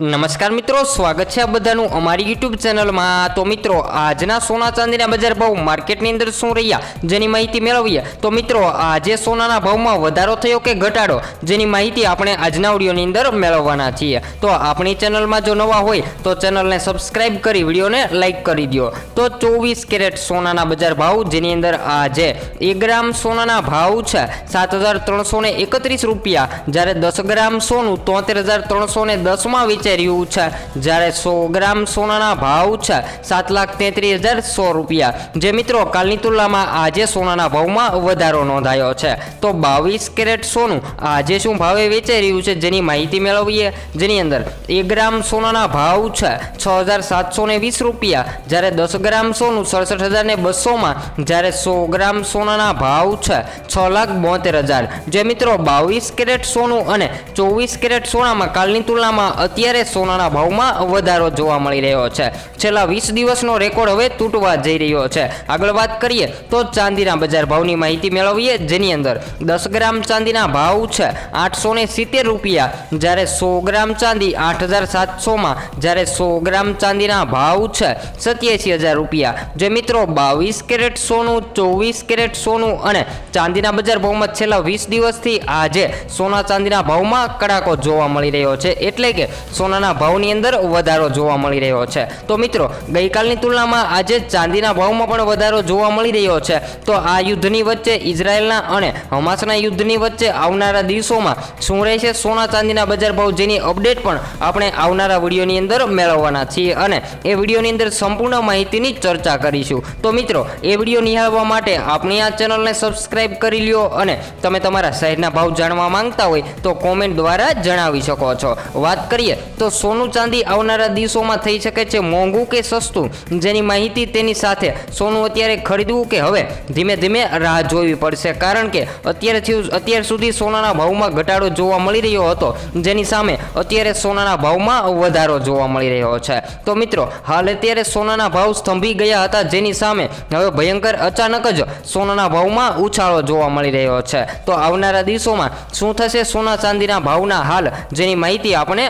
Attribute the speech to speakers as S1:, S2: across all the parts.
S1: નમસ્કાર મિત્રો, સ્વાગત છે આ બધાનું અમારી યુટ્યુબ ચેનલમાં. તો મિત્રો, આજના સોના ચાંદીના બજાર ભાવ માર્કેટની અંદર શું રહ્યા, જેની માહિતી મેળવીએ? તો મિત્રો, આજે સોનાના ભાવમાં વધારો થયો કે ઘટાડો, જેની માહિતી આપણે આજના વિડીયોની અંદર મેળવવાના છીએ. તો આપણી ચેનલમાં જો નવા હોય, તો ચેનલને સબસ્ક્રાઇબ કરી, વિડીયોને લાઇક કરી દો તો ચોવીસ કેરેટ સોનાના બજાર ભાવ, જેની અંદર આજે એક ગ્રામ સોનાના ભાવ છે સાત હજાર ત્રણસો એકત્રીસ રૂપિયા, જ્યારે દસ ગ્રામ સોનું તોતેર હજાર ત્રણસો ને દસમાં વેચાઈ રહ્યું છે, જ્યારે સો ગ્રામ સોનાના ભાવ છે, સાત લાખ તેત્રીસ હજાર સો રૂપિયા. જે મિત્રો, કાલની તુલનામાં આજે સોનાના ભાવમાં વધારો નોંધાયો છે. તો બાવીસ કેરેટ સોનું આજે શું ભાવે વેચાઈ રહ્યું છે, જેની માહિતી મેળવીએ? જેની અંદર એક ગ્રામ સોનાના ભાવ છે, છ હજાર સાતસો ને વીસ રૂપિયા. જ્યારે દસ ગ્રામ સોનું સડસઠ હજાર ને બસોમાં, જ્યારે સો ગ્રામ સોનાના ભાવ છે, છ લાખ બોતેર હજાર. જે મિત્રો, બાવીસ કેરેટ સોનું અને ચોવીસ કેરેટ સોનામાં કાલની તુલનામાં અત્યારે સોનાના ભાવમાં વધારો જોવા મળી રહ્યો છે. છેલ્લા વીસ દિવસનો રેકોર્ડ હવે તૂટવા જઈ રહ્યો છે. આગળ વાત કરીએ તો ચાંદીના બજાર ભાવની માહિતી મેળવીએ, જેની અંદર દસ ગ્રામ ચાંદીના ભાવ છે આઠસો ને સિત્તેર રૂપિયા. જ્યારે સો ગ્રામ ચાંદી આઠ હજાર સાતસોમાં, જ્યારે સો ગ્રામ ચાંદીના ભાવ છે સત્યાસી હજાર રૂપિયા. જે મિત્રો બાવીસ કેરેટ સોનું, ચોવીસ કેરેટ સોનું અને ચાંદીના બજાર ભાવમાં છેલ્લા વીસ દિવસથી આજે સોના ચાંદીના ભાવમાં કડાકો જોવા મળી રહ્યો છે. એટલે કે સોનાના ભાવની અંદર વધારો જોવા મળી રહ્યો છે. તો મિત્રો, ગઈકાલની તુલનામાં આજે ચાંદીના ભાવમાં પણ વધારો જોવા મળી રહ્યો છે. તો આ યુદ્ધની વચ્ચે ઇઝરાયલના અને હમાસના યુદ્ધની વચ્ચે આવનારા દિવસોમાં શું રહેશે? સોના ચાંદીના બજાર ભાવ જેની અપડેટ પણ આપણે આવનારા વિડીયોની અંદર મેળવવાના છીએ અને એ વિડીયોની અંદર સંપૂર્ણ માહિતીની ચર્ચા કરીશું. તો મિત્રો, એ વીડિયો નિહાળવા માટે આપણી આ ચેનલને સબસ્ક્રાઈબ કરી લ્યો અને તમે તમારા શહેરના ભાવ જાણવા માંગતા હોય તો કોમેન્ટ દ્વારા જણાવી શકો છો. વાત કરીએ તો સોનું ચાંદી આવનારા દિવસોમાં થઈ શકે છે મોંઘું કે સસ્તું? જેની માહિતી તેની સાથે. સોનું અત્યારે ખરીદવું કે હવે? ધીમે ધીમે રાહ જોવી પડશે. કારણ કે અત્યારથી અત્યાર સુધી સોનાના ભાવમાં ઘટાડો જોવા મળી રહ્યો હતો. જેની સામે અત્યારે સોનાના ભાવમાં વધારો જોવા મળી રહ્યો છે. તો મિત્રો, હાલ અત્યારે સોનાના ભાવ સ્તંભી ગયા હતા. જેની સામે હવે ભયંકર અચાનક જ સોનાના ભાવમાં ઉછાળો જોવા મળી રહ્યો છે. તો આવનારા દિવસોમાં શું થશે? સોના ચાંદીના ભાવના હાલ? જેની માહિતી આપણે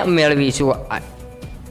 S1: મેળવીશું આ-